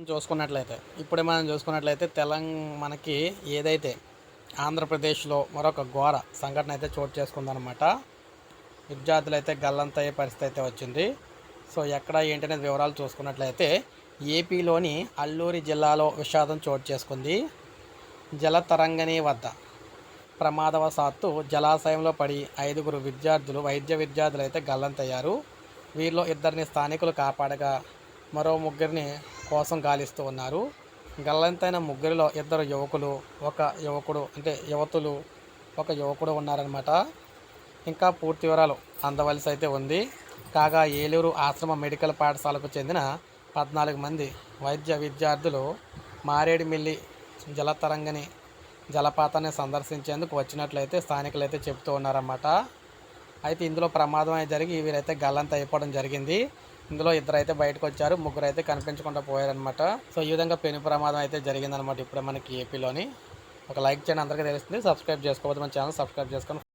మనం చూసుకున్నట్లయితే ఇప్పుడే మనం చూసుకున్నట్లయితే తెలంగాణ మనకి ఏదైతే ఆంధ్రప్రదేశ్లో మరొక ఘోర సంఘటన అయితే చోటు చేసుకుందనమాట విద్యార్థులు అయితే గల్లంతయ్యే పరిస్థితి అయితే వచ్చింది. సో ఎక్కడ ఏంటనే వివరాలు చూసుకున్నట్లయితే ఏపీలోని అల్లూరి జిల్లాలో విషాదం చోటు చేసుకుంది. జలతరంగని వద్ద ప్రమాదవశాత్తు జలాశయంలో పడి ఐదుగురు విద్యార్థులు వైద్య విద్యార్థులు అయితే గల్లంతయ్యారు. వీరిలో ఇద్దరిని స్థానికులు కాపాడగా మరో ముగ్గురిని కోసం గాలిస్తూ ఉన్నారు. గల్లంతైన ముగ్గురిలో ఇద్దరు యువకులు ఒక యువకుడు అంటే యువతులు ఒక యువకుడు ఉన్నారనమాట ఇంకా పూర్తి వివరాలు అందవలసి అయితే ఉంది. కాగా ఏలూరు ఆశ్రమ మెడికల్ పాఠశాలకు చెందిన పద్నాలుగు మంది వైద్య విద్యార్థులు మారేడుమిల్లి జలతరంగని జలపాతాన్ని సందర్శించేందుకు వచ్చినట్లయితే స్థానికులు అయితే చెప్తూ ఉన్నారన్నమాట. అయితే ఇందులో ప్రమాదం అయితే జరిగి వీరైతే గల్లంత అయిపోవడం జరిగింది. ఇందులో ఇద్దరు అయితే బయటకు వచ్చారు ముగ్గురు అయితే కనిపించకుండా పోయారనమాట సో ఈ విధంగా పెను ప్రమాదం అయితే జరిగిందనమాట ఇప్పుడే మనకి ఏపీలోని. ఒక లైక్ చేయండి అందరికీ తెలుస్తుంది. సబ్స్క్రైబ్ చేసుకోవద్దు మన ఛానల్ సబ్స్క్రైబ్ చేసుకొని